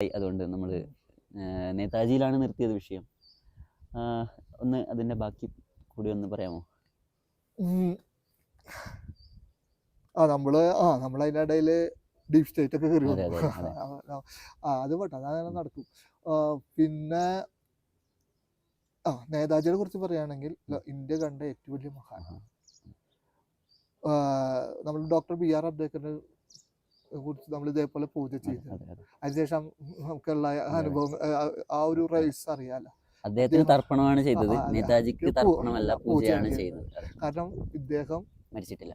അതുകൊണ്ട് നമ്മൾ നേതാജിയിലാണ് നിർത്തിയത് വിഷയം. ഒന്ന് അതിന്റെ ബാക്കി കൂടി ഒന്ന് പറയാമോ? ആ നമ്മൾ ആ നമ്മൾ അതിന്റെ ഇടയിൽ ഡീപ് സ്റ്റേറ്റ് ഒക്കെ കയറി അതെ, അതെ, അതെ. ആ അത് പോട്ടെ. അതങ്ങനെ നടക്കും. പിന്നെ ആ നേതാജിയെ കുറിച്ച് പറയുകയാണെങ്കിൽ ഇന്ത്യ കണ്ട ഏറ്റവും വലിയ മഹാൻ. നമ്മൾ ഡോക്ടർ ബി ആർ അംബേദ്കറിനെ കുറിച്ച് നമ്മൾ ഇതേപോലെ പൂജ ചെയ്തു അതെ, അതെ. അതിനുശേഷം നമുക്കുള്ള അനുഭവം ആ, ഒരു റൈസ് അറിയാലോ. അദ്ദേഹത്തിന് തർപ്പണമാണ് ചെയ്തത്. നേതാജിക്ക് തർപ്പണമല്ല പൂജയാണ് ചെയ്തത്. കാരണം ഇദ്ദേഹം മരിച്ചിട്ടില്ല.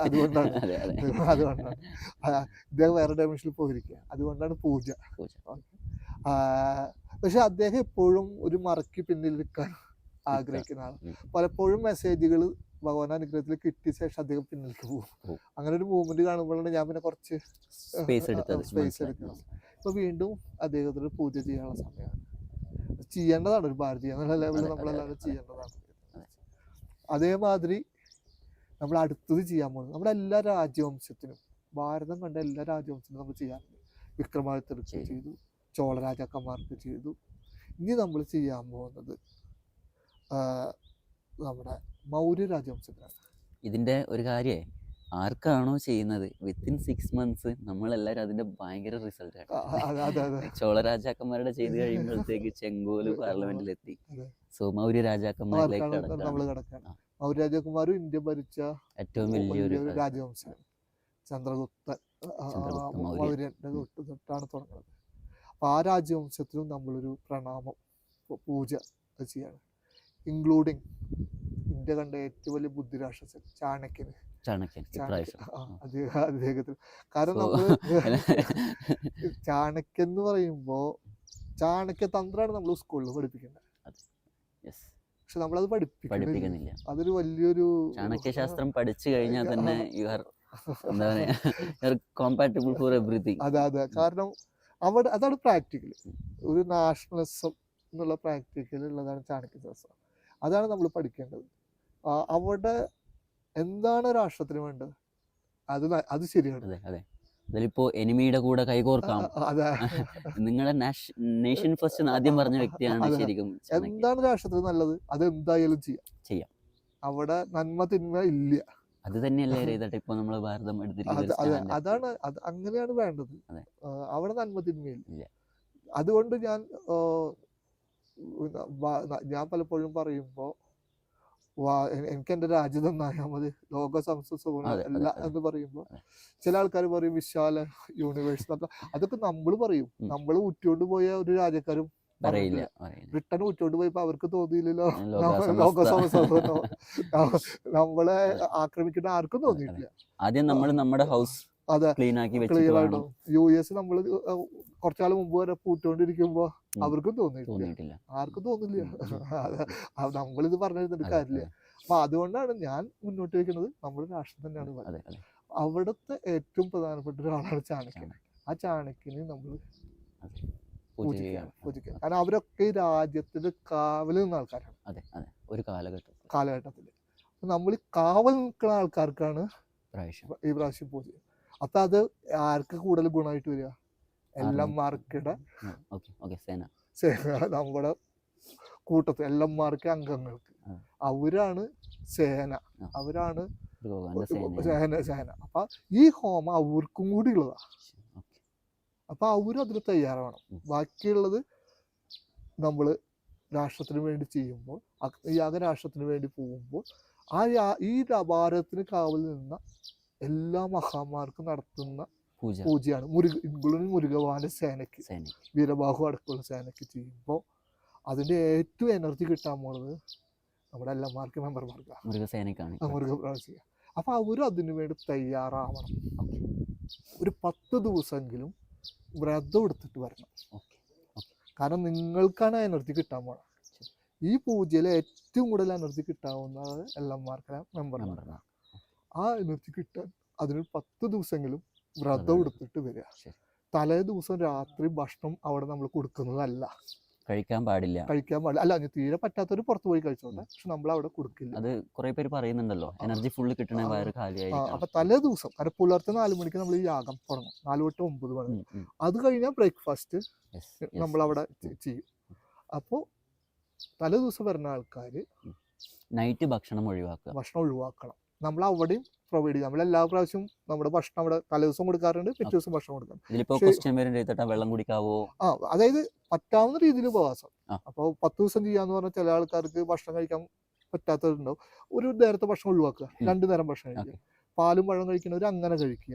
അതുകൊണ്ടാണ്. അതെ അതെ. അതുകൊണ്ടാണ്. ഇദ്ദേഹം വേറെ ഡൈമെൻഷനിൽ പോയിരിക്കുക അതുകൊണ്ടാണ് പൂജ. പക്ഷെ അദ്ദേഹം എപ്പോഴും ഒരു മറക്കി പിന്നിൽ നിൽക്കാൻ ആഗ്രഹിക്കുന്ന ആളാണ്. പലപ്പോഴും മെസ്സേജുകൾ ഭഗവാൻ അനുഗ്രഹത്തിൽ കിട്ടിയ ശേഷം അദ്ദേഹം പിന്നിലേക്ക് പോകും. അങ്ങനെ ഒരു മൂവ്മെന്റ് കാണുമ്പോഴാണ് ഞാൻ പിന്നെ കുറച്ച് സ്പേസ്. എടുക്കുന്നത് ഇപ്പൊ വീണ്ടും അദ്ദേഹത്തിന് പൂജ ചെയ്യാനുള്ള സമയമാണ്. ചെയ്യേണ്ടതാണ് ഒരു ഭാരതീയ എന്നുള്ള ലെവലിൽ നമ്മളെല്ലാവരും ചെയ്യേണ്ടതാണ്. അതേമാതിരി നമ്മൾ അടുത്തത് ചെയ്യാൻ പോകുന്നത് നമ്മുടെ എല്ലാ രാജവംശത്തിനും ഭാരതം കണ്ട എല്ലാ രാജവംശത്തിനും നമ്മൾ ചെയ്യാറുണ്ട്. വിക്രമാദിത്യർക്ക് ചെയ്തു. ചെയ്തു ചോള രാജാക്കന്മാർക്ക് ചെയ്തു. ഇനി നമ്മൾ ചെയ്യാൻ പോകുന്നത് നമ്മുടെ മൗര്യ രാജവംശത്തിനാണ് ഇതിന്റെ ഒരു കാര്യേ ആർക്കാണോ ചെയ്യുന്നത്? വിത്തിൻ സിക്സ് മന്ത്സ് നമ്മളെല്ലാവരും അതിന്റെ ഭയങ്കര റിസൾട്ട് ആണ്. ആ, അതെ അതെ അതെ. ചോള രാജാക്കന്മാരുടെ ചെയ്ത് കഴിയുമ്പോഴത്തേക്ക് ചെങ്കോൽ പാർലമെന്റിലെത്തി. അതെ. സോ മൗര്യ രാജാക്കന്മാരിലേക്ക് നമ്മൾ മൗര്യ രാജാക്കന്മാരും ഇന്ത്യ ഭരിച്ച ഏറ്റവും വലിയൊരു രാജവംശം. ചന്ദ്രഗുപ്ത. മൗര്യന്റെ തൊട്ടാണ് തുടങ്ങുന്നത്. അപ്പൊ ആ രാജവംശത്തിലും നമ്മളൊരു പ്രണാമം പൂജ ചെയ്യാണ്. ഇൻക്ലൂഡിങ് ഇന്ത്യ കണ്ട ഏറ്റവും വലിയ ബുദ്ധിരാക്ഷസൻ ചാണക്യന് ചാണക്യൻ ആ, അദ്ദേഹത്തിന്. കാരണം നമ്മൾ നമ്മൾ ചാണക്യൻ എന്ന് പറയുമ്പോ ചാണക്യ തന്ത്രമാണ് നമ്മൾ സ്കൂളിൽ പഠിപ്പിക്കുന്നത് യെസ് പക്ഷെ നമ്മളത് പഠിപ്പിക്കുന്നില്ല. അതൊരു വലിയൊരു ചാണക്യശാസ്ത്രം പഠിച്ചു കഴിഞ്ഞാൽ തന്നെ യു ആർ എന്താ പറയാ കോമ്പാറ്റബിൾ ഫോർ എവറിഥിങ് അതെ അതെ. കാരണം അവിടെ അതാണ് പ്രാക്ടിക്കൽ ഒരു നാഷണലിസം എന്നുള്ള പ്രാക്ടിക്കൽ ഉള്ളതാണ് ചാണക്യശാസ്ത്രം. അതാണ് നമ്മൾ പഠിക്കേണ്ടത്. അവിടെ എന്താണ് രാഷ്ട്രത്തിന് വേണ്ടത്? അത് അത് ശരിയാണ്. അതെ അതെ. അതിലിപ്പോ എനിമിയുടെ കൂടെ കൈകോർക്കാം. നിങ്ങളുടെ നേഷൻ ഫസ്റ്റ് ആദ്യം പറഞ്ഞ വ്യക്തിയാണ് ശരിക്കും എന്താണ് രാഷ്ട്രത്തിന് നല്ലത്? അത് എന്തായാലും ചെയ്യാം. ചെയ്യാം. അവിടെ നന്മ തിന്മ ഇല്ല. അത് തന്നെയല്ലേ ചെയ്തിട്ട് ഇപ്പൊ നമ്മൾ ഭാരതം എടുത്തിരിക്കുന്നത് എടുത്തിരിക്കുന്ന അതാണ് അത് അങ്ങനെയാണ് വേണ്ടത്. അവിടെ നന്മ തിന്മയില്ല ഇല്ല. അതുകൊണ്ട് ഞാൻ ഞാൻ പലപ്പോഴും പറയുമ്പോ വാ- എ- എനിക്ക് എന്റെ രാജ്യം നന്നായാൽ മതി. ലോക അതെ, അല്ല. എന്ന് പറയുമ്പോ. ചില ആൾക്കാർ പറയും വിശാല യൂണിവേഴ്സ് അതൊക്കെ നമ്മൾ പറയും. നമ്മൾ ഉറ്റുകൊണ്ട് പോയ ഒരു രാജ്യക്കാരും പറയില്ല ബ്രിട്ടൻ ഉറ്റോണ്ട് പോയപ്പോ അവർക്ക് തോന്നിയില്ലല്ലോ. ലോക സമസ്ത. നമ്മളെ ആക്രമിക്കുന്ന ആർക്കും തോന്നിയിട്ടില്ല. ആദ്യം നമ്മൾ നമ്മുടെ ഹൗസ് അതെ. ക്ലീൻ ആക്കി യു എസ് നമ്മൾ കുറച്ചാൾ മുമ്പ് വരെ പൂട്ടുകൊണ്ടിരിക്കുമ്പോ. അവർക്കും തോന്നിയിട്ടില്ല. ആർക്കും തോന്നില്ല നമ്മളിത് പറഞ്ഞിരുന്നിട്ട് കാര്യമില്ല. അപ്പൊ അതുകൊണ്ടാണ് ഞാൻ മുന്നോട്ട് വെക്കുന്നത്. നമ്മുടെ രാഷ്ട്രം തന്നെയാണ് അവിടുത്തെ ഏറ്റവും പ്രധാനപ്പെട്ട ഒരാളാണ് ചാണക്യൻ. ആ ചാണക്യനെ നമ്മൾ പൂജിക്കുക കാരണം അവരൊക്കെ ഈ രാജ്യത്തിന്റെ കാവൽ നിന്ന ആൾക്കാരാണ്. അതെ അതെ. ഒരു കാലഘട്ടം കാലഘട്ടത്തിൽ. നമ്മൾ കാവൽ നിൽക്കുന്ന ആൾക്കാർക്കാണ് ഈ പ്രാവശ്യം പൂജ അപ്പൊ അത് ആർക്ക് കൂടുതൽ ഗുണമായിട്ട് വരിക? ഓക്കെ ഓക്കെ സേന. നമ്മുടെ കൂട്ടത്തിൽ എല്ലാമാർക്ക് അംഗങ്ങൾക്ക്. ആ. അവരാണ് സേന. അവരാണ് സേന സേന. അപ്പൊ ഈ ഹോമം അവർക്കും കൂടി ഉള്ളതാ. അപ്പൊ അവരും അതിന് തയ്യാറാവണം. ബാക്കിയുള്ളത് നമ്മൾ രാഷ്ട്രത്തിന് വേണ്ടി ചെയ്യുമ്പോൾ യാഗ രാഷ്ട്രത്തിന് വേണ്ടി പോകുമ്പോൾ ആ ഈ ഭാരതത്തിന് കാവൽ നിന്ന എല്ലാ മഹാന്മാർക്കും നടത്തുന്ന പൂജയാണ്. മുരുക ഇൻക്ലൂഡിങ് മുരുകവാന്റെ സേനയ്ക്ക് സേന വീരബാഹു അടക്കമുള്ള സേനയ്ക്ക് ചെയ്യുമ്പോൾ അതിന്റെ ഏറ്റവും എനർജി കിട്ടാൻ പോണത് നമ്മുടെ എല്ലാമാർക്ക് മെമ്പർമാർക്കാണ് മൃഗസേനക്കാണ് ആ മുരുക പ്രാവശ്യം അപ്പൊ അവരും അതിനു വേണ്ടി തയ്യാറാവണം. ഒരു പത്ത് ദിവസമെങ്കിലും വ്രതം എടുത്തിട്ട് വരണം. കാരണം നിങ്ങൾക്കാണ് എനർജി കിട്ടാൻ പോണം ഈ പൂജയിൽ ഏറ്റവും കൂടുതൽ എനർജി കിട്ടാവുന്നത് എല്ലാമാർക്കാണ് മെമ്പർമാർക്കാണ് മെമ്പർ ആ എനർജി കിട്ടാൻ അതിന് പത്ത് ദിവസമെങ്കിലും വ്രതം എടുത്തിട്ട് വരിക. തലേ ദിവസം രാത്രി ഭക്ഷണം അവിടെ നമ്മൾ കൊടുക്കുന്നതല്ല. കഴിക്കാൻ പാടില്ല. കഴിക്കാൻ പാടില്ല. അല്ല തീരെ പറ്റാത്തവർ പുറത്തു പോയി കഴിച്ചോട്ടെ. പക്ഷെ നമ്മൾ അവിടെ കൊടുക്കില്ല. അത് കുറെ പേര് പറയുന്നുണ്ടല്ലോ എനർജി ഫുള്ള് കിട്ടണ വയറ് ഖാലിയായി അപ്പൊ തലേ ദിവസം കാരണം പുലർച്ചെ നാല് മണിക്ക് നമ്മൾ ഈ യാഗം തുടങ്ങും. നാല് തൊട്ട് ഒമ്പത് മണി. അത് കഴിഞ്ഞാൽ ബ്രേക്ക്ഫാസ്റ്റ് നമ്മൾ അവിടെ ചെയ്യും. അപ്പോൾ തലേ ദിവസം വരുന്ന ആൾക്കാർ നൈറ്റ് ഭക്ഷണം ഒഴിവാക്കുക. ഭക്ഷണം ഒഴിവാക്കണം. നമ്മൾ അവിടെയും പ്രൊവൈഡ് ചെയ്യും. നമ്മൾ എല്ലാ പ്രാവശ്യവും നമ്മുടെ ഭക്ഷണം അവിടെ തലേ ദിവസം കൊടുക്കാറുണ്ട് പിറ്റേ ദിവസം ഭക്ഷണം കൊടുക്കാം ഇതിലിപ്പോ പക്ഷേ- ക്വസ്റ്റ്യൻ പേരും എഴുതട്ടെ വെള്ളം കുടിക്കാവോ? ആ അതായത് പറ്റാവുന്ന രീതിയിൽ ഉപവാസം. അപ്പോൾ പത്ത് ദിവസം ചെയ്യാന്ന് പറഞ്ഞാൽ ചില ആൾക്കാർക്ക് ഭക്ഷണം കഴിക്കാൻ പറ്റാത്തവരുണ്ടാവും. ഒരു നേരത്തെ ഭക്ഷണം ഒഴിവാക്കുക. രണ്ടു നേരം ഭക്ഷണം കഴിക്കുക. പാലും പഴം കഴിക്കുന്നവർ അങ്ങനെ കഴിക്കുക.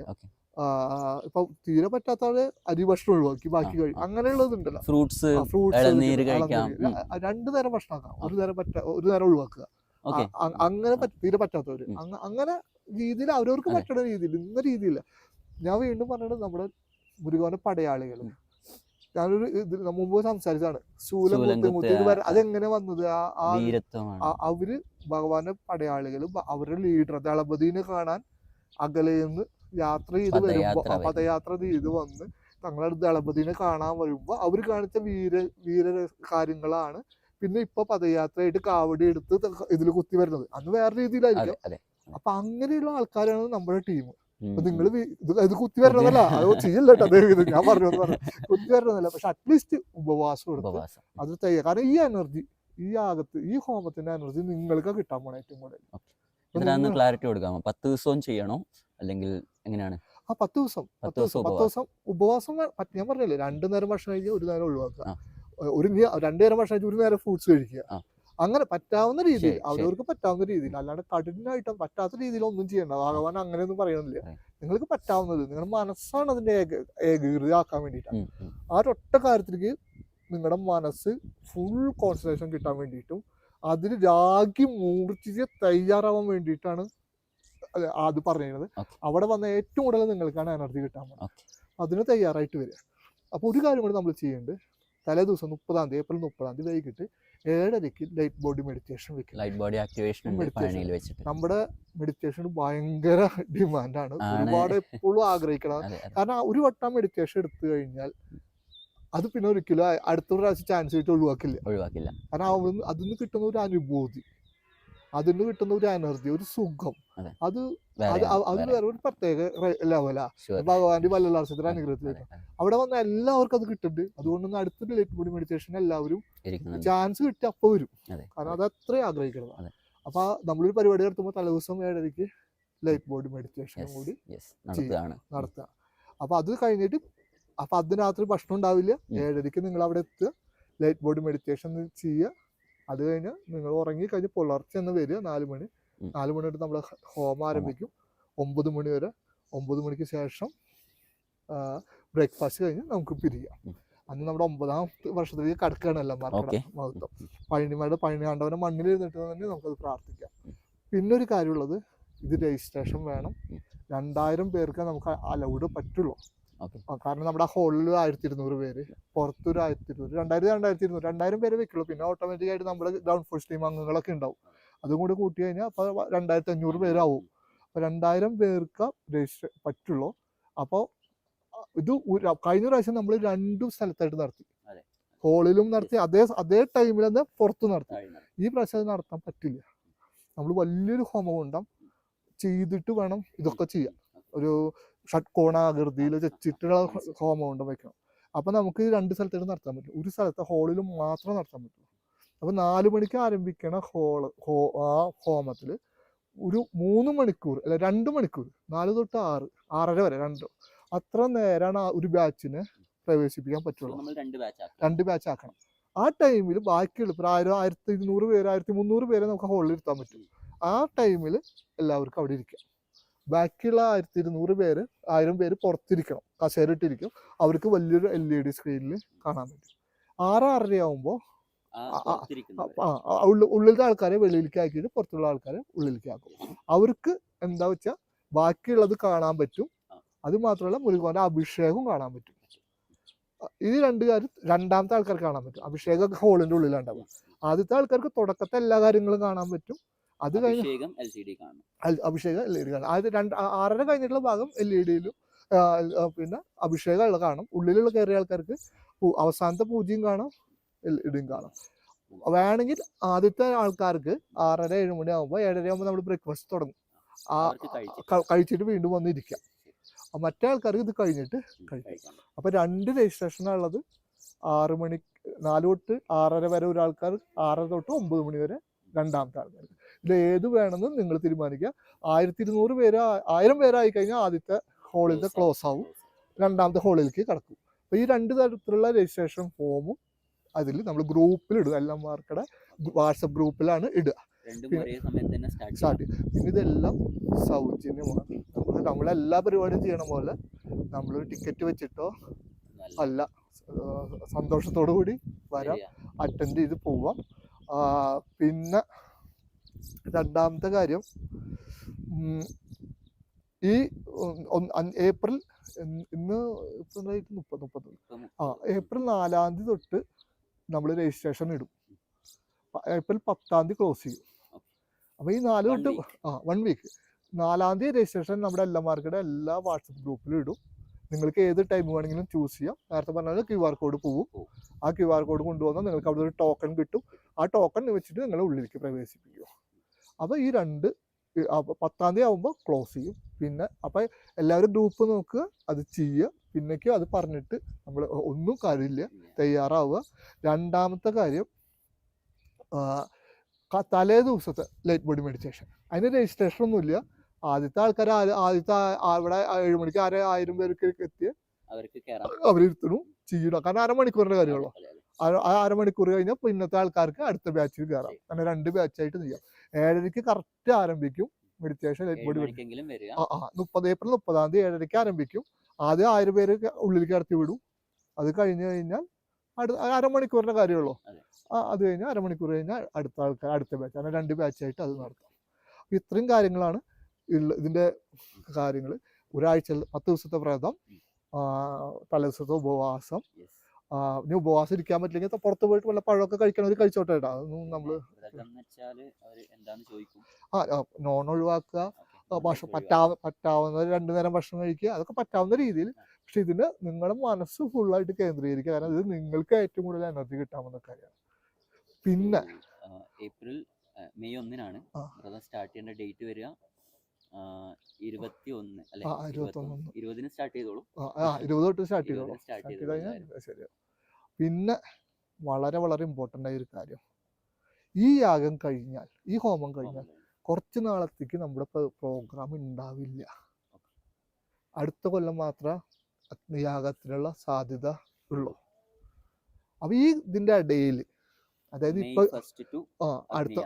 ഇപ്പൊ തീരെ പറ്റാത്തവര് അരി ഭക്ഷണം ഒഴിവാക്കി ബാക്കി കഴിക്കും. അങ്ങനെയുള്ളതുണ്ടല്ലോ ഫ്രൂട്ട്സ് ഫ്രൂട്ട്സ്. രണ്ടു നേരം ഭക്ഷണം ആക്കാം. ഒരു നേരം പറ്റ ഒരു നേരം ഒഴിവാക്കുക. അങ്ങനെ തീരെ പറ്റാത്തവര്. അങ്ങനെ രീതിയിൽ അവരവർക്ക് പറ്റണ പറ്റുന്ന രീതിയിൽ ഇന്ന രീതിയില്ല ഞാൻ വീണ്ടും പറഞ്ഞത് നമ്മുടെ മുരുകോന്റെ പടയാളികൾ. ഞാനൊരു ഇത് മുമ്പ് സംസാരിച്ചാണ് ശൂലം അതെങ്ങനെ വന്നത്? ആ അവർ ഭഗവാന്റെ പടയാളികൾ അവരുടെ ലീഡർ ദളപതിനെ കാണാൻ അകലെന്ന് യാത്ര ചെയ്ത് വരുമ്പോ പദയാത്ര ചെയ്ത് വന്ന് തങ്ങളുടെ ദളപതിനെ കാണാൻ വരുമ്പോ അവർ കാണിച്ച വീര വീര കാര്യങ്ങളാണ്. പിന്നെ ഇപ്പൊ പദയാത്രയായിട്ട് കാവടി എടുത്ത് ഇതിൽ കുത്തി വരുന്നത്. അന്ന് വേറെ രീതിയിലായിരിക്കും. അപ്പൊ അങ്ങനെയുള്ള ആൾക്കാരാണ് നമ്മുടെ ടീം അപ്പൊ നിങ്ങൾ ഇത് കുത്തി വരണതല്ല. അത് ചെയ്യല്ല കേട്ടോ ഞാൻ പറഞ്ഞു കുത്തി വരണതല്ല. പക്ഷെ അറ്റ്ലീസ്റ്റ് ഉപവാസം എടുത്ത് ഉപവാസം. അത് തയ്യാ കാരണം ഈ എനർജി ഈ ആകത്ത് ഈ ഹോമത്തിന്റെ എനർജി നിങ്ങൾക്ക് കിട്ടാൻ പോണ ഏറ്റവും കൂടുതൽ. ഇതിനകത്ത് ക്ലാരിറ്റി കൊടുക്കാമോ പത്ത് ദിവസവും ചെയ്യണോ? അല്ലെങ്കിൽ എങ്ങനെയാണ്? ആ പത്ത് ദിവസം. പത്ത് ദിവസം പത്ത് ദിവസം ഉപവാസം ഞാൻ പറഞ്ഞില്ലേ രണ്ടു നേരം ഭക്ഷണം കഴിക്കുക ഒരു നേരം ഒഴിവാക്കുക. ഒരു രണ്ട് നേരം ഭക്ഷണം കഴിച്ച് ഒരു നേരം ഫ്രൂട്ട്സ് കഴിക്കുക. അങ്ങനെ പറ്റാവുന്ന രീതിയിൽ. അവരവർക്ക് പറ്റാവുന്ന രീതിയിൽ അല്ലാണ്ട് കഠിനമായിട്ട് പറ്റാത്ത രീതിയിൽ ഒന്നും ചെയ്യണ്ട ഭഗവാൻ അങ്ങനെയൊന്നും പറയണില്ല അതെ. നിങ്ങൾക്ക് പറ്റാവുന്നത് നിങ്ങളുടെ മനസ്സാണ് അതിന്റെ ഏക ഏകീകൃതി ആക്കാൻ വേണ്ടിയിട്ടാണ് ഉം. ആ ഒരൊറ്റ കാര്യത്തിലേക്ക് നിങ്ങളുടെ മനസ്സ് ഫുൾ കോൺസെൻട്രേഷൻ കിട്ടാൻ വേണ്ടിയിട്ടും അതിന് രാഗി മൂർച്ചിച്ച് തയ്യാറാവാൻ വേണ്ടിയിട്ടാണ് അത് പറഞ്ഞത് പറഞ്ഞിരുന്നത്. അവിടെ വന്ന ഏറ്റവും കൂടുതൽ നിങ്ങൾക്കാണ് എനർജി കിട്ടാൻ. അതിന് തയ്യാറായിട്ട് വരിക അപ്പോൾ ഒരു കാര്യം കൂടി നമ്മൾ ചെയ്യേണ്ടത് തലേ ദിവസം മുപ്പതാം തീയതി ഏപ്രിൽ മുപ്പതാം തീയതി വൈകിട്ട് ഏഴരയ്ക്ക് ലൈറ്റ് ബോഡി മെഡിറ്റേഷൻ വെക്കും ലൈറ്റ് ബോഡി ആക്ടിവേഷൻ. വെച്ചിട്ട്. നമ്മുടെ മെഡിറ്റേഷൻ ഭയങ്കര ഡിമാൻഡാണ് ഒരുപാട് എപ്പോഴും ആഗ്രഹിക്കണം. കാരണം ഒരു വട്ടം മെഡിറ്റേഷൻ എടുത്തു കഴിഞ്ഞാൽ അത് പിന്നെ ഒരിക്കലും അടുത്ത പ്രാവശ്യം ചാൻസ് ആയിട്ട് ഒഴിവാക്കില്ല. ഒഴിവാക്കില്ല. കാരണം അവിടുന്ന് അതിന് കിട്ടുന്ന ഒരു അനുഭൂതി. അതിന് കിട്ടുന്ന ഒരു എനർജി ഒരു സുഖം. അത്. അതിന് അത് അത് വേറെ. ഒരു പ്രത്യേക ലെവലാ. ഭഗവാന്റെ അതെ, അതെ. അവിടെ വന്ന എല്ലാവർക്കും അത് കിട്ടുന്നുണ്ട്. അതുകൊണ്ട് അടുത്ത അടുത്തൊരു ലൈറ്റ് ബോഡി മെഡിറ്റേഷൻ എല്ലാവരും ചാൻസ് കിട്ടി അപ്പൊ വരും. കാരണം അത് അത്രയും ആഗ്രഹിക്കുന്നത്. അപ്പൊ നമ്മളൊരു പരിപാടി നടത്തുമ്പോൾ തലേദിവസം ഏഴരയ്ക്ക് ലൈറ്റ് ബോഡി മെഡിറ്റേഷൻ കൂടി നടത്തുക. അപ്പൊ അത് കഴിഞ്ഞിട്ട് അപ്പൊ അതിന് രാത്രി ഭക്ഷണം ഉണ്ടാവില്ല. ഏഴരയ്ക്ക് നിങ്ങൾ അവിടെ എത്തുക. ലൈറ്റ് ബോഡി മെഡിറ്റേഷൻ ചെയ്യുക. അത് കഴിഞ്ഞ് നിങ്ങൾ ഉറങ്ങി കഴിഞ്ഞ് പുലർച്ചെ എന്ന് വരിക നാല് മണി. നാല് മണി തൊട്ട് നമ്മൾ ഹോമം ആരംഭിക്കും. ഒമ്പത് മണി വരെ ഒമ്പത് മണിക്ക് ശേഷം ബ്രേക്ക്ഫാസ്റ്റ് കഴിഞ്ഞ് നമുക്ക് പിരിയാം. അന്ന് നമ്മുടെ ഒമ്പതാം വർഷത്തിലേക്ക് കടക്കുകയാണ് എല്ലാം Okay. മഹത്വം. പഴനിമാരുടെ പഴനി ആണ്ടവനെ മണ്ണിൽ ഇരുന്നിട്ട് തന്നെ നമുക്കത് പ്രാർത്ഥിക്കാം. പിന്നെ ഒരു കാര്യമുള്ളത് ഇത് രജിസ്ട്രേഷൻ വേണം. രണ്ടായിരം പേർക്ക് നമുക്ക് അലൗഡ് പറ്റുള്ളൂ. കാരണം നമ്മുടെ ഹോളിൽ ആയിരത്തി ഇരുന്നൂറ് പേര് പുറത്തൊരു ആയിരത്തി ഇരുന്നൂറ് രണ്ടായിരത്തി രണ്ടായിരത്തി ഇരുന്നൂറ് രണ്ടായിരം പേര് വെക്കുള്ളൂ. പിന്നെ ഓട്ടോമാറ്റിക് ആയിട്ട് നമ്മുടെ ഗ്രൗണ്ട് ഫോഴ്സ് ടീം അംഗങ്ങളൊക്കെ ഉണ്ടാവും. അതും കൂടി കൂട്ടി കഴിഞ്ഞാൽ അപ്പോൾ രണ്ടായിരത്തി അഞ്ഞൂറ് പേരാവും. അപ്പോൾ രണ്ടായിരം പേർക്ക് രജിസ്റ്റർ പറ്റുള്ളൂ. അപ്പോൾ ഇത് കഴിഞ്ഞ പ്രാവശ്യം നമ്മൾ രണ്ടു സ്ഥലത്തായിട്ട് നടത്തി. ഹോളിലും നടത്തി അതേ അതേ ടൈമിൽ തന്നെ പുറത്ത് നടത്തി. ഈ പ്രാവശ്യം അത് നടത്താൻ പറ്റില്ല. നമ്മൾ വലിയൊരു ഹോമകുണ്ടം ചെയ്തിട്ട് വേണം ഇതൊക്കെ ചെയ്യാൻ. ഒരു ഷട്കോണാകൃതിയിൽ വെച്ചിട്ടുള്ള ഹോമകുണ്ടം വെക്കണം. അപ്പം നമുക്ക് രണ്ട് സ്ഥലത്തേക്ക് നടത്താൻ പറ്റും. ഒരു സ്ഥലത്തെ ഹോളിൽ മാത്രം നടത്താൻ പറ്റും. അപ്പം നാല് മണിക്ക് ആരംഭിക്കണ ഹോൾ ഹോ ആ ഹോമത്തിൽ ഒരു മൂന്ന് മണിക്കൂർ അല്ല രണ്ട് മണിക്കൂർ നാല് തൊട്ട് ആറ് ആറര വരെ രണ്ടോ. അത്ര നേരമാണ് ആ ഒരു ബാച്ചിനെ പ്രവേശിപ്പിക്കാൻ പറ്റുള്ളൂ. നമ്മൾ രണ്ട് ബാച്ച് രണ്ട് ബാച്ച് ആക്കണം. ആ ടൈമിൽ ബാക്കിയുള്ള ഇപ്പോൾ ആയിരം ആയിരത്തി ഇരുന്നൂറ് പേര് ആയിരത്തി മുന്നൂറ് പേരെ നമുക്ക് ഹോളിൽ ഇരുത്താൻ പറ്റും. ആ ടൈമിൽ എല്ലാവർക്കും അവിടെ ഇരിക്കാം. ബാക്കിയുള്ള ആയിരത്തി ഇരുന്നൂറ് പേര് ആയിരം പേര് പുറത്തിരിക്കണം. കസേരയിട്ടിരിക്കും. അവർക്ക് വലിയൊരു എൽ ഇ ഡി സ്ക്രീനിൽ കാണാൻ പറ്റും. ആറ് ആ ആകുമ്പോൾ ഉള്ളിലത്തെ ആൾക്കാരെ വെളിയിലേക്ക് ആക്കിയിട്ട് പുറത്തുള്ള ആൾക്കാരെ ഉള്ളിലേക്ക് ആക്കും. അവർക്ക് എന്താ വെച്ചാൽ ബാക്കിയുള്ളത് കാണാൻ പറ്റും. അത് മാത്രമല്ല മുരുകോന്റെ അഭിഷേകവും കാണാൻ പറ്റും. ഇത് രണ്ട് കാര്യം രണ്ടാമത്തെ ആൾക്കാർ കാണാൻ പറ്റും. അഭിഷേകം ഹോളിന്റെ ഉള്ളിലുണ്ടാവും ആദ്യത്തെ ആൾക്കാർക്ക് തുടക്കത്തെ എല്ലാ കാര്യങ്ങളും കാണാൻ പറ്റും. അത് കഴിഞ്ഞ് അഭിഷേകം എൽ ഇ ഡി കാണും. അത് രണ്ട് ആറര കഴിഞ്ഞിട്ടുള്ള ഭാഗം എൽ ഇ ഡിയിലും പിന്നെ അഭിഷേകം ഉള്ള കാണും. ഉള്ളിലുള്ള കയറിയ ആൾക്കാർക്ക് അവസാനത്തെ പൂജയും കാണാം ഇടും കാണാം. വേണമെങ്കിൽ ആദ്യത്തെ ആൾക്കാർക്ക് ആറര ഏഴ് മണി ആകുമ്പോൾ ഏഴര ആകുമ്പോൾ നമ്മൾ ബ്രേക്ക്ഫാസ്റ്റ് തുടങ്ങും. ആ കഴിച്ചിട്ട് വീണ്ടും വന്നിരിക്കാം. മറ്റേ ആൾക്കാർക്ക് ഇത് കഴിഞ്ഞിട്ട് കഴിക്കാം. അപ്പൊ രണ്ട് രജിസ്ട്രേഷൻ ഉള്ളത്. ആറ് മണി നാല് തൊട്ട് ആറര വരെ ഒരാൾക്കാർ ആറര തൊട്ട് ഒമ്പത് മണി വരെ രണ്ടാമത്തെ ആൾക്കാർ ഇതിൽ ഏത് വേണമെന്ന് നിങ്ങൾ തീരുമാനിക്കുക. ആയിരത്തി ഇരുന്നൂറ് പേര് ആയിരം പേരായി കഴിഞ്ഞാൽ ആദ്യത്തെ ഹോളിലത്തെ ക്ലോസ് ആവും. രണ്ടാമത്തെ ഹോളിലേക്ക് കടക്കും. അപ്പോൾ ഈ രണ്ട് തരത്തിലുള്ള രജിസ്ട്രേഷൻ ഫോമും അതിൽ നമ്മൾ ഗ്രൂപ്പിൽ ഇടുക. എല്ലാം മാർക്കടെ വാട്സപ്പ് ഗ്രൂപ്പിലാണ് ഇടുക. സ്റ്റാർട്ട് പിന്നെ ഇതെല്ലാം സൗജന്യമാണ്. നമ്മൾ നമ്മളെല്ലാ പരിപാടിയും ചെയ്യണ പോലെ നമ്മൾ ടിക്കറ്റ് വെച്ചിട്ടോ അല്ല സന്തോഷത്തോടു കൂടി വരാം. അറ്റൻഡ് ചെയ്ത് പോവാം. പിന്നെ രണ്ടാമത്തെ കാര്യം ഈ ഏപ്രിൽ ഇന്ന് ഇപ്പൊ മുപ്പത് മുപ്പത്. ആ ഏപ്രിൽ നാലാം തീയതി തൊട്ട് നമ്മൾ രജിസ്ട്രേഷൻ ഇടും. ഏപ്രിൽ പത്താം തീയതി ക്ലോസ് ചെയ്യും. അപ്പോൾ ഈ നാല് തൊട്ട് ആ വൺ വീക്ക് നാലാം തീയതി രജിസ്ട്രേഷൻ നമ്മുടെ എല്ലാ മാർക്കറ്റും എല്ലാ വാട്സപ്പ് ഗ്രൂപ്പിലും ഇടും. നിങ്ങൾക്ക് ഏത് ടൈം വേണമെങ്കിലും ചൂസ് ചെയ്യാം. നേരത്തെ പറഞ്ഞാൽ ക്യു ആർ കോഡ് പോകും പോവും. ആ ക്യു ആർ കോഡ് കൊണ്ടുവന്നാൽ നിങ്ങൾക്ക് അവിടെ ഒരു ടോക്കൺ കിട്ടും. ആ ടോക്കൺ വെച്ചിട്ട് നിങ്ങളെ ഉള്ളിലേക്ക് പ്രവേശിപ്പിക്കും. അപ്പോൾ ഈ രണ്ട് പത്താം തീയതി ആകുമ്പോൾ ക്ലോസ് ചെയ്യും. പിന്നെ അപ്പോൾ എല്ലാവരും ഗ്രൂപ്പ് നോക്കുക അത് ചെയ്യുക. പിന്നേക്കും അത് പറഞ്ഞിട്ട് നമ്മൾ ഒന്നും കാര്യമില്ല. തയ്യാറാവുക. രണ്ടാമത്തെ കാര്യം തലേ ദിവസത്തെ ലൈറ്റ് ബോഡി മെഡിറ്റേഷൻ അതിന് രജിസ്ട്രേഷൻ ഒന്നുമില്ല. ആദ്യത്തെ ആൾക്കാർ ആദ്യത്തെ അവിടെ ഏഴുമണിക്ക് ആരെ ആയിരം പേർക്ക് എത്തിയ അവരിരുത്തണു ചെയ്യണം. കാരണം അരമണിക്കൂറിന്റെ കാര്യമുള്ളൂ അരമണിക്കൂർ കഴിഞ്ഞാൽ പിന്നത്തെ ആൾക്കാർക്ക് അടുത്ത ബാച്ചിൽ കയറാം അങ്ങനെ രണ്ട് ബാച്ചായിട്ട് ചെയ്യാം. ഏഴരയ്ക്ക് കറക്റ്റ് ആരംഭിക്കും. മെഡിറ്റേഷൻ മുപ്പത് ഏപ്രിൽ മുപ്പതാം തീയതി ഏഴരയ്ക്ക് ആരംഭിക്കും. ആദ്യം ആയിരം പേര് ഉള്ളിൽ ഉള്ളിലേക്ക് കടത്തി വിടും. അത് കഴിഞ്ഞു കഴിഞ്ഞാൽ അടുത്ത അരമണിക്കൂറിന്റെ കാര്യമുള്ളൂ അതെ. ആ അത് കഴിഞ്ഞാൽ അരമണിക്കൂർ കഴിഞ്ഞാൽ അടുത്ത ആൾക്കാർ അടുത്ത ബാച്ച് അങ്ങനെ രണ്ട് ബാച്ചായിട്ട് അത് നടത്താം. അപ്പൊ ഇത്രയും കാര്യങ്ങളാണ് ഇതിന്റെ കാര്യങ്ങൾ ഒരാഴ്ച പത്ത് ദിവസത്തെ വ്രതം തലേ ദിവസത്തെ ഉപവാസം ഇനി ഉപവാസം ഇരിക്കാൻ പറ്റില്ലെങ്കിൽ പുറത്ത് പോയിട്ട് വല്ല പഴമൊക്കെ കഴിക്കണവർ കഴിച്ചോട്ടെ കേട്ടോ അതൊന്നും നമ്മൾ ആ നോൺ ഒഴിവാക്കുക ഭക്ഷണം പറ്റാവ പറ്റാവുന്ന രണ്ടു നേരം ഭക്ഷണം കഴിക്കുക അതൊക്കെ പറ്റാവുന്ന രീതിയിൽ. പക്ഷെ ഇതിന് നിങ്ങളുടെ മനസ്സ് ഫുള്ളായിട്ട് കേന്ദ്രീകരിക്കുക. കാരണം ഇത് നിങ്ങൾക്ക് ഏറ്റവും കൂടുതൽ എനർജി കിട്ടാമെന്ന കാര്യമാണ്. പിന്നെ ഏപ്രിൽ മെയ് ഒന്നിനാണ്. സ്റ്റാർട്ട് ചെയ്യേണ്ട ഡേറ്റ് വരിക. ഇരുപത്തി ഒന്ന് അല്ലെ? ആ, ഇരുപത്തൊന്ന്. ഇരുപതിന് സ്റ്റാർട്ട് ചെയ്തോളൂ. ആ, ആ ഇരുപത് തൊട്ട് സ്റ്റാർട്ട് ചെയ്തോളൂ. സ്റ്റാർട്ട് സ്റ്റാർട്ട് ചെയ്ത് ചെയ്ത് കഴിഞ്ഞാൽ ശരിയാവും പിന്നെ വളരെ വളരെ ഇമ്പോർട്ടന്റ് ആയ ഒരു കാര്യം. ഈ യാഗം കഴിഞ്ഞാൽ ഈ ഹോമം കഴിഞ്ഞാൽ കുറച്ച് നാളത്തേക്ക് നമ്മുടെ പ്രോഗ്രാം ഉണ്ടാവില്ല അടുത്ത കൊല്ലം മാത്രമേ അഗ്നിയാഗത്തിനുള്ള സാധ്യത ഉള്ളൂ. അപ്പൊ ഈ ഇതിന്റെ ഇടയിൽ അതായത് ഇപ്പൊ അടുത്ത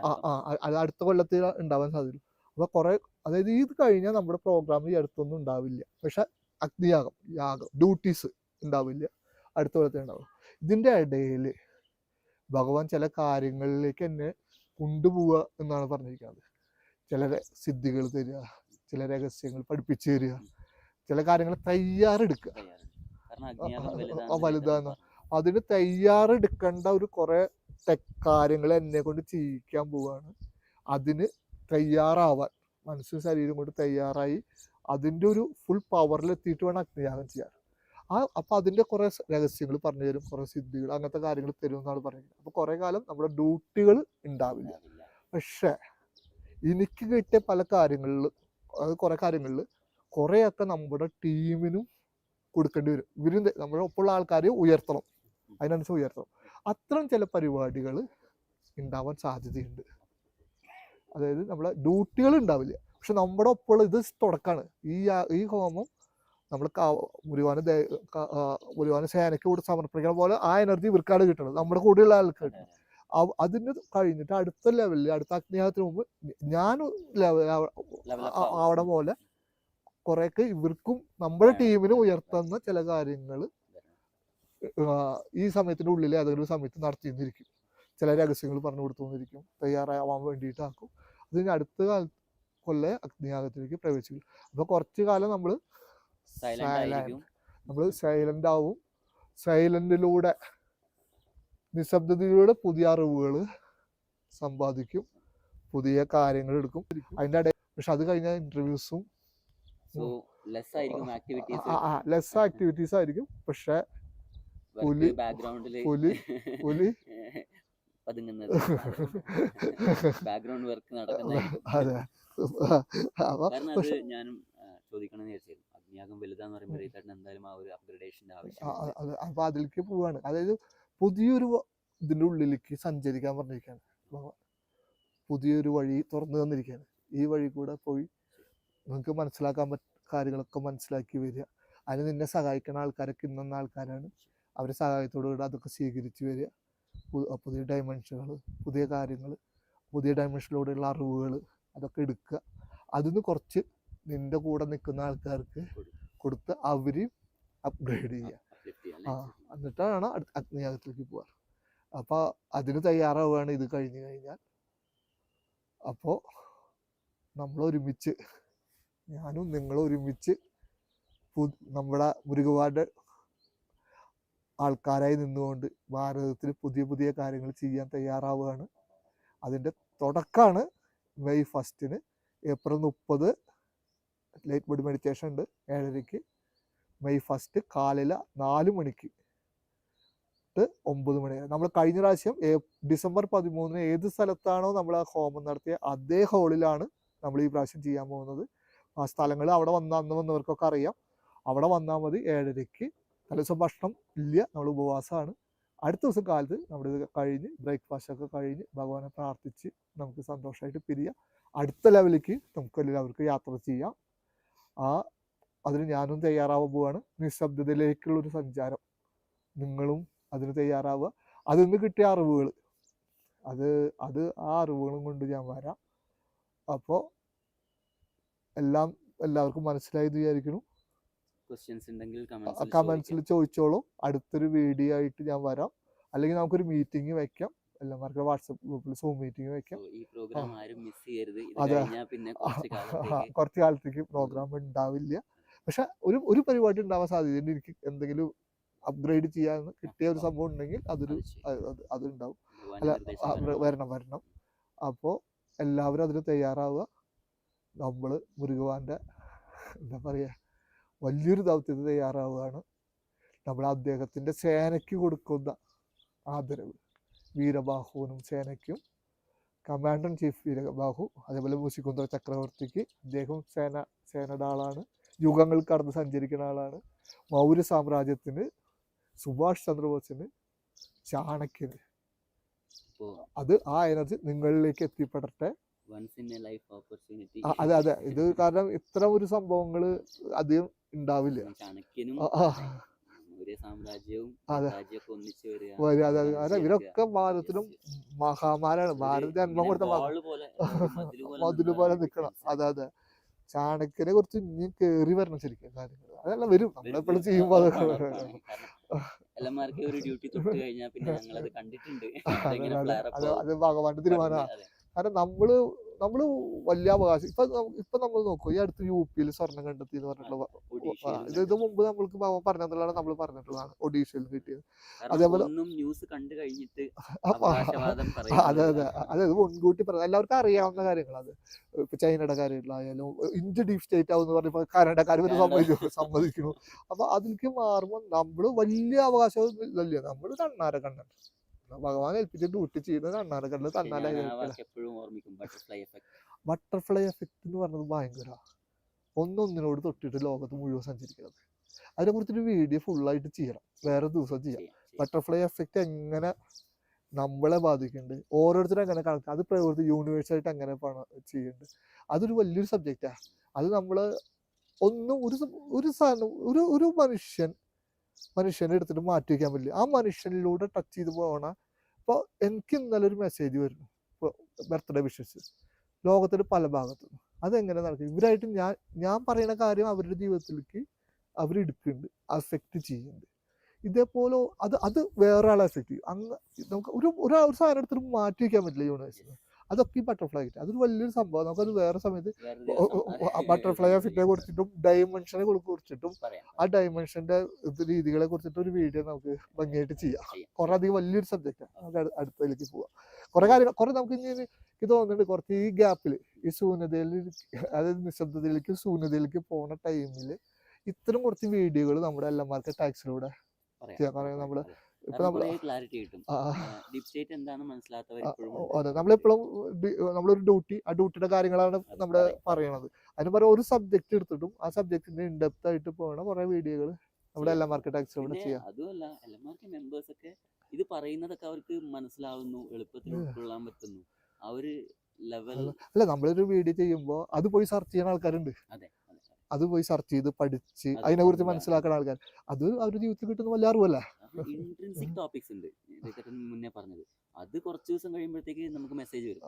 അടുത്ത കൊല്ലത്തിൽ ഉണ്ടാവാൻ സാധ്യത അപ്പൊ കുറെ അതായത് ഇത് കഴിഞ്ഞാൽ നമ്മുടെ പ്രോഗ്രാം ഈ അടുത്തൊന്നും ഉണ്ടാവില്ല. പക്ഷെ അഗ്നിയാഗം യാഗം ഡ്യൂട്ടീസ് ഉണ്ടാവില്ല. അടുത്ത പോലത്തെ ഉണ്ടാവും ഇതിന്റെ ഇടയിൽ ഭഗവാൻ ചില കാര്യങ്ങളിലേക്ക് എന്നെ കൊണ്ടുപോവുക എന്നാണ് പറഞ്ഞിരിക്കുന്നത്. ചില സിദ്ധികൾ തരിക ചില രഹസ്യങ്ങൾ പഠിപ്പിച്ചു തരിക ചില കാര്യങ്ങൾ തയ്യാറെടുക്കുക. വലുതാണ്. അതിന് തയ്യാറെടുക്കേണ്ട ഒരു കുറെ കാര്യങ്ങൾ എന്നെ കൊണ്ട് ചെയ്യിക്കാൻ പോവാണ്. അതിന് തയ്യാറാവാൻ മനസ്സും ശരീരം കൊണ്ട് തയ്യാറായി അതിന്റെ ഒരു ഫുൾ പവറിൽ എത്തിയിട്ട് വേണം അഗ്നിയാഗം ചെയ്യാൻ. ആ അപ്പോൾ അതിന്റെ കുറേ രഹസ്യങ്ങൾ പറഞ്ഞു തരും കുറേ സിദ്ധികൾ അങ്ങനത്തെ കാര്യങ്ങൾ തരും എന്നാണ് പറഞ്ഞത് അപ്പോൾ കുറേ കാലം നമ്മുടെ ഡ്യൂട്ടികൾ ഉണ്ടാവില്ല. പക്ഷേ എനിക്ക് കിട്ടിയ പല കാര്യങ്ങളിൽ അത് കുറേ കാര്യങ്ങളിൽ കുറേയൊക്കെ നമ്മുടെ ടീമിനും കൊടുക്കേണ്ടി വരും. ഇവരും നമ്മുടെ ഒപ്പമുള്ള ആൾക്കാരെ ഉയർത്തണം. അതിനനുസരിച്ച് ഉയർത്തണം. അത്തരം ചില പരിപാടികൾ ഉണ്ടാവാൻ സാധ്യതയുണ്ട്. അതായത് നമ്മളെ ഡ്യൂട്ടികൾ ഉണ്ടാവില്ല പക്ഷെ നമ്മുടെ ഒപ്പമുള്ള ഇത് തുടക്കാണ്. ഈ ഈ ഹോമം നമ്മൾ മുരുവാന മുരുവാന സേനയ്ക്ക് കൂടെ സമർപ്പിക്കണ പോലെ ആ എനർജി ഇവർക്കാണ് കിട്ടുന്നത് നമ്മുടെ കൂടെയുള്ള ആൾക്കാർ അതെ, അതെ. അതിന് കഴിഞ്ഞിട്ട് അടുത്ത ലെവലിൽ അടുത്ത അഗ്നിയാഗത്തിന് മുമ്പ് ഞാൻ ആവണ. പോലെ കുറെയൊക്കെ ഇവർക്കും നമ്മുടെ ടീമിനെ ഉയർത്തുന്ന ചില കാര്യങ്ങൾ ഈ സമയത്തിന്റെ ഉള്ളിൽ ഏതെങ്കിലും സമയത്ത് നടത്തിയിരിക്കും ചില രഹസ്യങ്ങൾ പറഞ്ഞു കൊടുത്തുകൊണ്ടിരിക്കും തയ്യാറാവാൻ വേണ്ടിയിട്ടാക്കും. കഴിഞ്ഞ് അടുത്ത കാലത്ത് കൊല്ല അഗ്നിയാഗത്തിലേക്ക് പ്രവേശിക്കും. അപ്പോൾ കുറച്ചു കാലം നമ്മൾ. ആയിരിക്കും. നമ്മൾ സൈലന്റ് ആവും. സൈലന്റിലൂടെ നിശബ്ദതയിലൂടെ പുതിയ അറിവുകൾ സമ്പാദിക്കും. പുതിയ കാര്യങ്ങൾ എടുക്കും. അതിന്റെ ഇടയിൽ പക്ഷെ അത് കഴിഞ്ഞ ഇന്റർവ്യൂസും ലെസ് ആയിരിക്കും ആക്ടിവിറ്റീസ് ആയിരിക്കും. പക്ഷെ പുലി പുലി പുലി പതുങ്ങുന്നത്. ബാക്ക്ഗ്രൗണ്ട് വർക്ക് പക്ഷെ ഞാനും ആ, ചോദിക്കണമെന്ന് വിചാരിച്ചിരുന്നു. അഗ്നിയാഗം വലുതാന്ന് പറയുമ്പോൾ റീതേട്ടൻ എന്തായാലും ആ ഒരു അപ്ഗ്രഡേഷന്റെ ആവശ്യം അപ്പൊ അതിലേക്ക് പോവാണ്. അതായത് പുതിയൊരു ഇതിന്റെ ഉള്ളിലേക്ക് സഞ്ചരിക്കാൻ പറഞ്ഞിരിക്കുകയാണ് പുതിയൊരു വഴി തുറന്നു തന്നിരിക്കുകയാണ് ഈ വഴി കൂടെ പോയി നിങ്ങൾക്ക് മനസ്സിലാക്കാൻ പറ്റ കാര്യങ്ങളൊക്കെ മനസ്സിലാക്കി വരിക. അതിന് നിന്നെ സഹായിക്കുന്ന ആൾക്കാരൊക്കെ ഇന്ന ആൾക്കാരാണ്. അവരെ സഹായത്തോടുകൂടി അതൊക്കെ സ്വീകരിച്ചു വരിക. പുതിയ ഡയമെൻഷനുകൾ പുതിയ കാര്യങ്ങൾ പുതിയ ഡയമെൻഷനിലൂടെയുള്ള അറിവുകൾ അതൊക്കെ എടുക്കുക. അതിന്ന് കുറച്ച് നിന്റെ കൂടെ നിൽക്കുന്ന ആൾക്കാർക്ക് കൊടുത്ത് അവരെയും അപ്ഗ്രേഡ് ചെയ്യുക ആ? എന്നിട്ടാണ് അഗ്നിയാഗത്തിലേക്ക് പോവാറ് അപ്പോൾ അതിന് തയ്യാറാവുകയാണ് ഇത് കഴിഞ്ഞു കഴിഞ്ഞാൽ. അപ്പോൾ നമ്മൾ ഒരുമിച്ച് ഞാനും നിങ്ങളും ഒരുമിച്ച് നമ്മുടെ മുരുകവാട് ആൾക്കാരായി നിന്നുകൊണ്ട് ഭാരതത്തിൽ പുതിയ പുതിയ കാര്യങ്ങൾ ചെയ്യാൻ തയ്യാറാവുകയാണ്. അതിന്റെ തുടക്കമാണ് മെയ് ഫസ്റ്റിന്. ഏപ്രിൽ മുപ്പത് ലൈറ്റ് ബോഡി മെഡിറ്റേഷൻ ഉണ്ട് ഏഴരയ്ക്ക്. മെയ് ഫസ്റ്റ് കാലില നാല് മണിക്ക് ഒമ്പത് മണി നമ്മൾ കഴിഞ്ഞ പ്രാവശ്യം ഡിസംബർ പതിമൂന്നിന് ഏത് സ്ഥലത്താണോ നമ്മൾ ആ ഹോമം നടത്തിയ അതേ ഹോളിലാണ് നമ്മൾ ഈ പ്രാവശ്യം ചെയ്യാൻ പോകുന്നത്. ആ സ്ഥലങ്ങൾ അവിടെ വന്ന വന്നവർക്കൊക്കെ അറിയാം. അവിടെ വന്നാൽ മതി ഏഴരയ്ക്ക്. തലേദിവസം ഭക്ഷണം ഇല്ല. നമ്മൾ ഉപവാസമാണ്. അടുത്ത ദിവസം കാലത്ത് നമ്മുടെ ഇത് കഴിഞ്ഞ് ബ്രേക്ക്ഫാസ്റ്റ് ഒക്കെ കഴിഞ്ഞ് ഭഗവാനെ പ്രാർത്ഥിച്ച് നമുക്ക് സന്തോഷമായിട്ട് പിരിയാം. അടുത്ത ലെവലിലേക്ക് നമുക്ക് എല്ലാവർക്കും യാത്ര ചെയ്യാം. ആ അതിന് ഞാനും തയ്യാറാവാൻ പോവാണ്. നിശബ്ദതയിലേക്കുള്ളൊരു സഞ്ചാരം. നിങ്ങളും അതിന് തയ്യാറാവുക. അതിൽ നിന്ന് കിട്ടിയ അറിവുകൾ അത് അത് ആ അറിവുകളും കൊണ്ട് ഞാൻ വരാം. അപ്പോൾ എല്ലാം എല്ലാവർക്കും മനസ്സിലായി വിചാരിക്കുന്നു. ക്വസ്റ്റ്യൻസ് ഉണ്ടെങ്കിൽ കമന്റ്സിൽ ചോദിച്ചോളൂ. അടുത്തൊരു വീഡിയോ ആയിട്ട് ഞാൻ വരാം. അല്ലെങ്കിൽ നമുക്കൊരു മീറ്റിംഗ് വെക്കാം. എല്ലാവർക്കും വാട്സപ്പ് ഗ്രൂപ്പിൽ സൂം മീറ്റിംഗ് വെക്കാം. ഈ പ്രോഗ്രാം ആരും മിസ് ചെയ്യരുത്. അതെ. പിന്നെ കുറച്ച് കാലത്തേക്ക് പ്രോഗ്രാം ഉണ്ടാവില്ല. പക്ഷെ ഒരു ഒരു പരിപാടി ഉണ്ടാവാൻ സാധ്യതയുണ്ട് എനിക്ക് എന്തെങ്കിലും അപ്ഗ്രേഡ് ചെയ്യാൻ കിട്ടിയ ഒരു സംഭവം ഉണ്ടെങ്കിൽ അതൊരു അതുണ്ടാവും അല്ല. വരണം വരണം. അപ്പോൾ എല്ലാവരും അതിന് തയ്യാറാവുക. നമ്മൾ മുരുകവാന്റെ എന്താ പറയുക വലിയൊരു ദൗത്യത്തിന് തയ്യാറാവുകയാണ്. നമ്മൾ അദ്ദേഹത്തിന്റെ സേനയ്ക്ക് കൊടുക്കുന്ന ആദരവ്. വീരബാഹുവിനും സേനയ്ക്കും. കമാൻഡർ ചീഫ് വീരബാഹു അതേപോലെ മുസികുന്ദർ ചക്രവർത്തിക്ക് അദ്ദേഹം സേന സേനയുടെ ആളാണ്. യുഗങ്ങൾ കടന്ന് സഞ്ചരിക്കുന്ന ആളാണ്. മൗര്യ സാമ്രാജ്യത്തിന് സുഭാഷ് ചന്ദ്രബോസിന് ചാണക്യന്. അത് ആ എനർജി നിങ്ങളിലേക്ക് എത്തിപ്പെടട്ടെ. അതെ അതെ. ഇത് കാരണം ഇത്തരം ഒരു സംഭവങ്ങൾ അധികം ഉണ്ടാവില്ല. ഇവരൊക്കെ ഭാരതത്തിലും. മഹാമാരാണ് ഭാരത ജന്മം കൊടുത്ത മതിൽ പോലെ നിക്കണം. അതെ അതെ. ചാണക്യനെ കുറിച്ച് ഇനി കേറി വരണം ശരിക്കും കാര്യങ്ങൾ അതെല്ലാം വരും. നമ്മളെപ്പോഴും ചെയ്യുമ്പോ ചെയ്യുമ്പോൾ അതൊക്കെ അതെ, ഭഗവാന്റെ തീരുമാനമാണ്. കാരണം നമ്മൾ നമ്മൾ വലിയ അവകാശം. ഇപ്പൊ ഇപ്പൊ നമ്മൾ നോക്കൂ ഈ അടുത്ത് യു പിയിൽ സ്വർണം കണ്ടെത്തി എന്ന് പറഞ്ഞിട്ടുള്ള ഇത് ഇത് മുമ്പ് നമ്മൾക്ക് പറഞ്ഞതാണ് നമ്മൾ പറഞ്ഞിട്ടുള്ളതാണ് ഒഡീഷയിൽ കിട്ടിയത്. അതേപോലെ- അതെ ന്യൂസ് കണ്ടു കഴിഞ്ഞിട്ട് അതെ അതെ. അത് മുൻകൂട്ടി പറഞ്ഞു എല്ലാവർക്കും അറിയാവുന്ന കാര്യങ്ങൾ അത് ഇപ്പൊ ചൈനയുടെ കാര്യങ്ങളായാലും ഇന്ത്യ ഡീപ് സ്റ്റേറ്റ് ആവും എന്ന് പറഞ്ഞപ്പോ കാനഡക്കാർ വരെ സമ്മതിച്ചു സമ്മതിക്കുന്നു. അപ്പൊ അതിലേക്ക് മാറുമ്പോൾ നമ്മൾ വലിയ അവകാശം ഇല്ലല്ലോ. നമ്മൾ കണ്ണാരെ കണ്ണൻ ഭഗവാൻ ഏൽപ്പിച്ച ഡ്യൂട്ടി ചെയ്യുന്ന കണ്ണാര കണ്ട് പക്ഷേ ഞാൻ ആ തന്നാലായി വാക്ക് എപ്പോഴും ഓർമ്മിക്കും ബട്ടർഫ്ലൈ എഫക്ട് എഫക്റ്റ് എന്ന് പറഞ്ഞത് ഭയങ്കര. ഒന്നൊന്നിനോട് തൊട്ടിട്ട് ലോകത്ത് മുഴുവൻ സഞ്ചരിക്കുന്നത് അതിനെ കുറിച്ചൊരു വീഡിയോ ഫുള്ളായിട്ട് ചെയ്യണം. വേറെ ദിവസം ചെയ്യാം. ബട്ടർഫ്ലൈ എഫക്റ്റ് എങ്ങനെ നമ്മളെ ബാധിക്കുന്നുണ്ട് ഓരോരുത്തരും എങ്ങനെ കണക്ട് അത് പ്രകൃതി യൂണിവേഴ്സായിട്ട് എങ്ങനെ പണ ചെയ്യുന്നുണ്ട് അതൊരു വലിയൊരു സബ്ജക്റ്റാണ് അത് നമ്മൾ ഒന്നും ഒരു ഒരു സാധനം ഒരു ഒരു മനുഷ്യൻ മനുഷ്യനെ എടുത്തിട്ട് മാറ്റി വയ്ക്കാൻ പറ്റില്ല. ആ മനുഷ്യനിലൂടെ ടച്ച് ചെയ്ത് പോകണ അപ്പോൾ എനിക്ക് ഇന്നലെ ഒരു മെസ്സേജ് വരുന്നു. ബർത്ത്ഡേ വിഷസ് ലോകത്തിന്റെ പല ഭാഗത്തു. അതെങ്ങനെ നടക്കും? ഇവരായിട്ട് ഞാൻ ഞാൻ പറയുന്ന കാര്യം അവരുടെ ജീവിതത്തിലേക്ക് അവരെടുക്കുന്നുണ്ട് അഫക്റ്റ് ചെയ്യുന്നുണ്ട്. ഇതേപോലെ അത് അത് വേറെ ആളെ അഫക്റ്റ് ചെയ്യും. അങ്ങ് നമുക്ക് ഒരു ഒരു സാധനം എടുത്തിട്ട് മാറ്റി വയ്ക്കാൻ പറ്റില്ല യൂണിവേഴ്സിന് അതൊക്കെ ഈ ബട്ടർഫ്ലൈ കിട്ടും. അതൊരു വലിയൊരു സംഭവം. നമുക്കത് വേറെ സമയത്ത് ബട്ടർഫ്ലൈ എഫക്റ്റിനെ കുറിച്ചിട്ടും ഡയമെൻഷനെ കുറിച്ചിട്ടും ആ ഡയമെൻഷന്റെ ഇത് രീതികളെ കുറിച്ചിട്ട് ഒരു വീഡിയോ നമുക്ക് ഭംഗിയായിട്ട് ചെയ്യാം. കുറെ അധികം വലിയൊരു സബ്ജക്റ്റാണ് നമുക്ക് അടുത്തതിലേക്ക് പോവാം. കുറെ കാര്യങ്ങൾ കുറെ നമുക്ക് ഇനി ഇത് എനിക്ക് തോന്നുന്നുണ്ട്. കുറച്ച് ഈ ഗ്യാപ്പിൽ ഈ ശൂന്യതയിൽ അതായത് നിശബ്ദതയിലേക്ക് ശൂന്യതയിലേക്ക് പോണ ടൈമിൽ ഇത്തരം കുറച്ച് വീഡിയോകൾ നമ്മുടെ എല്ലാമാർക്ക് ടാക്സിലൂടെ ചെയ്യാം. കാരണം നമ്മൾ ക്ലാരിറ്റി കിട്ടും. ഡീപ് സ്റ്റേറ്റ് എന്താണെന്ന് മനസ്സിലാത്തവർ നമ്മളെപ്പോഴും നമ്മളൊരു ഡ്യൂട്ടി ആ ഡ്യൂട്ടിയുടെ കാര്യങ്ങളാണ് നമ്മൾ നമ്മുടെ പറയണത്. അതിന് പകരം ഒരു സബ്ജക്ട് എടുത്തിട്ടും ആ സബ്ജക്റ്റിന്റെ ഇൻഡെപ്ത് ആയിട്ട് പോകുന്ന കുറെ വീഡിയോകൾ നമ്മുടെ ചെയ്യാം. എല്ലാ മാർക്കറ്റ് ടാക്സിലൂടെ പിന്നെ ചെയ്യാം. അതുമല്ല മെമ്പേഴ്സ് ഒക്കെ ഇത് പറയുന്നതൊക്കെ അവർക്ക് മനസ്സിലാവുന്നു എളുപ്പത്തിൽ. ഉൾക്കൊള്ളാൻ പറ്റുന്നു. ആ ഒരു ലെവൽ അല്ല. അല്ല നമ്മളൊരു വീഡിയോ ചെയ്യുമ്പോൾ അത് പോയി സെർച്ച് ചെയ്യുന്ന ആൾക്കാരുണ്ട്. അതെ. അതെ പോയി സെർച്ച് ചെയ്ത് പഠിച്ച് അതെ, അതിനെ കുറിച്ച്. മനസ്സിലാക്കുന്ന ആൾക്കാർ. അത് അവരുടെ ജീവിതത്തിൽ കിട്ടുന്ന വലിയ അറിവല്ല? ഇൻട്രൻസിക് ടോപ്പിക്സ് ഉണ്ട്. മുന്നേ പറഞ്ഞത്. അത് കുറച്ച് ദിവസം കഴിയുമ്പോഴത്തേക്ക് നമുക്ക് മെസ്സേജ് വരും.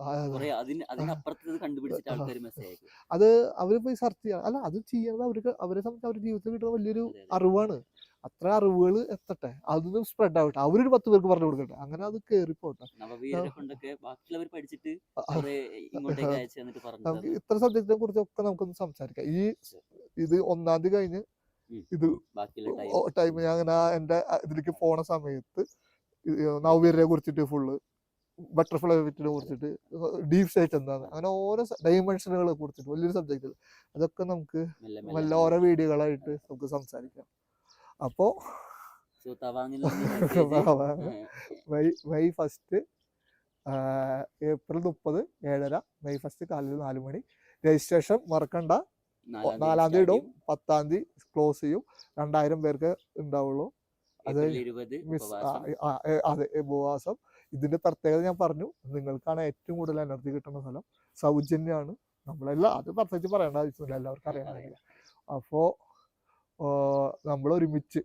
അതിന് അതിനപ്പുറത്തത് കണ്ടുപിടിച്ചിട്ട് ആൾക്കാർ മെസ്സേജ് അയക്കും. അത് അവർ പോയി സെർച്ച് ചെയ്യാം അല്ല അത് ചെയ്യുന്നത് അവർക്ക് അവരെ സംബന്ധിച്ച് അവരുടെ ജീവിതത്തിൽ കിട്ടുന്ന വലിയൊരു. അറിവാണ്. അത്ര അറിവുകൾ എത്തട്ടെ? അതൊന്നും സ്പ്രെഡ് ആവട്ടെ. അവരൊരു പത്ത് പേർക്ക് പറഞ്ഞു കൊടുക്കട്ടെ. അങ്ങനെ അത് കയറി പോട്ടെ. നമുക്ക് ഇത്ര സബ്ജക്റ്റിനെ കുറിച്ചൊക്കെ നമുക്കൊന്ന് സംസാരിക്കാം. ഈ ഇത് ഒന്നാം തീയതി കഴിഞ്ഞ് ഇത് ടൈം ഞാൻ അങ്ങനെ എന്റെ എന്റെ ഇതിലേക്ക് പോണ സമയത്ത് നവീരനെ കുറിച്ചിട്ട് ഫുള്ള് ബട്ടർഫ്ലൈ എഫക്റ്റിനെ കുറിച്ചിട്ട് ഡീപ് സൈറ്റ് എന്താണ്? അങ്ങനെ ഓരോ ഡൈമെൻഷനുകളെ കുറിച്ചിട്ട് വലിയൊരു സബ്ജക്റ്റ് അതൊക്കെ നമുക്ക് നല്ല ഓരോ വീഡിയോകളായിട്ട് നമുക്ക് സംസാരിക്കാം. അപ്പോൾ മെയ് മെയ് ഫസ്റ്റ് ഏപ്രിൽ മുപ്പത് ഏഴര മെയ് ഫസ്റ്റ് കാലിൽ നാല് മണി. രജിസ്ട്രേഷൻ മറക്കണ്ട. നാലാം തീയതി ഇടും. പത്താം തീയതി ക്ലോസ് ചെയ്യും. രണ്ടായിരം പേർക്ക് ഉണ്ടാവുള്ളൂ. അത് മിസ് അതെ ഉപവാസം. ഇതിന്റെ പ്രത്യേകത ഞാൻ പറഞ്ഞു നിങ്ങൾക്കാണ് ഏറ്റവും കൂടുതൽ എനർജി കിട്ടുന്ന സ്ഥലം. സൗജന്യമാണ് നമ്മളെല്ലാം അത് പ്രത്യേകിച്ച് പറയേണ്ട ആവശ്യമില്ല. എല്ലാവർക്കും അറിയാൻ അപ്പോ നമ്മൾ ഒരുമിച്ച്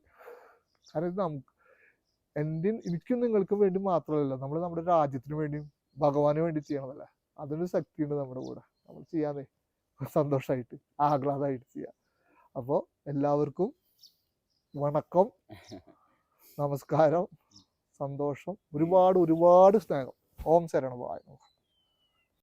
കാരണം നമുക്ക് എന്റെ എനിക്കും നിങ്ങൾക്കും വേണ്ടി മാത്രമല്ല നമ്മൾ നമ്മുടെ രാജ്യത്തിന് വേണ്ടിയും ഭഗവാന് വേണ്ടി ചെയ്യണതല്ല? അതിനൊരു ശക്തിയുണ്ട് നമ്മുടെ കൂടെ. നമ്മൾ ചെയ്യാതെ സന്തോഷമായിട്ട് ആഹ്ലാദമായിട്ട് ചെയ്യാം. അപ്പോൾ എല്ലാവർക്കും വണക്കം നമസ്കാരം സന്തോഷം ഒരുപാട് ഒരുപാട് സ്നേഹം. ഓം ശരണ